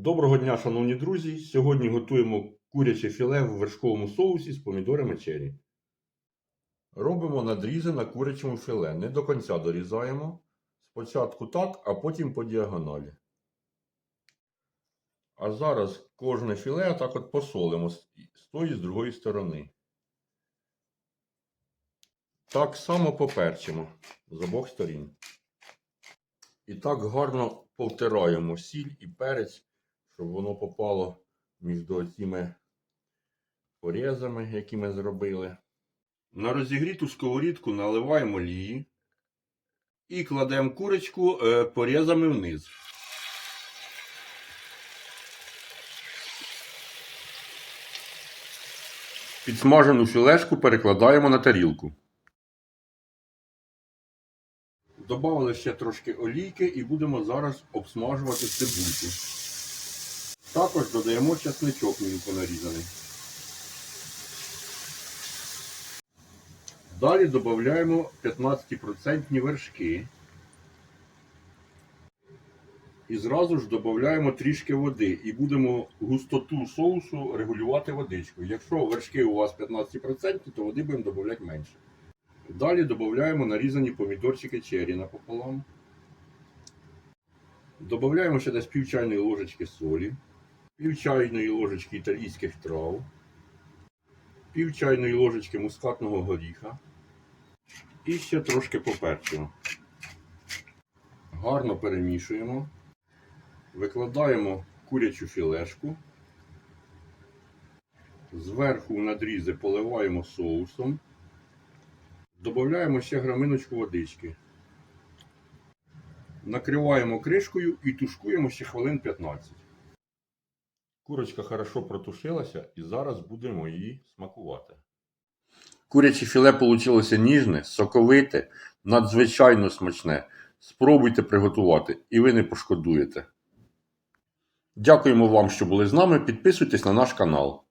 Доброго дня, шановні друзі! Сьогодні готуємо куряче філе в вершковому соусі з помідорами черрі. Робимо надрізи на курячому філе. Не до кінця дорізаємо. Спочатку так, а потім по діагоналі. А зараз кожне філе так от посолимо з тої і з другої сторони. Так само поперчимо з обох сторін. І так гарно повтираємо сіль і перець, щоб воно попало між цими порізами, які ми зробили. На розігріту сковорідку наливаємо олії і кладемо курочку е, порізами вниз. Підсмажену філешку перекладаємо на тарілку. Добавили ще трошки олійки і будемо зараз обсмажувати цибульку. Також додаємо чесничок мілко нарізаний. Далі додаємо 15% вершки. І зразу ж додаємо трішки води і будемо густоту соусу регулювати водичкою. Якщо вершки у вас 15%, то води будемо додавати менше. Далі додаємо нарізані помідорчики черрі напополам. Додаємо ще десь пів чайної ложечки солі, пів чайної ложечки італійських трав, пів чайної ложечки мускатного горіха і ще трошки поперчимо. Гарно перемішуємо. Викладаємо курячу філешку. Зверху надрізи поливаємо соусом. Додаємо ще граминочку водички. Накриваємо кришкою і тушкуємо ще хвилин 15. Курочка хорошо протушилася і зараз будемо її смакувати. Куряче філе получилося ніжне, соковите, надзвичайно смачне. Спробуйте приготувати і ви не пошкодуєте. Дякуємо вам, що були з нами. Підписуйтесь на наш канал.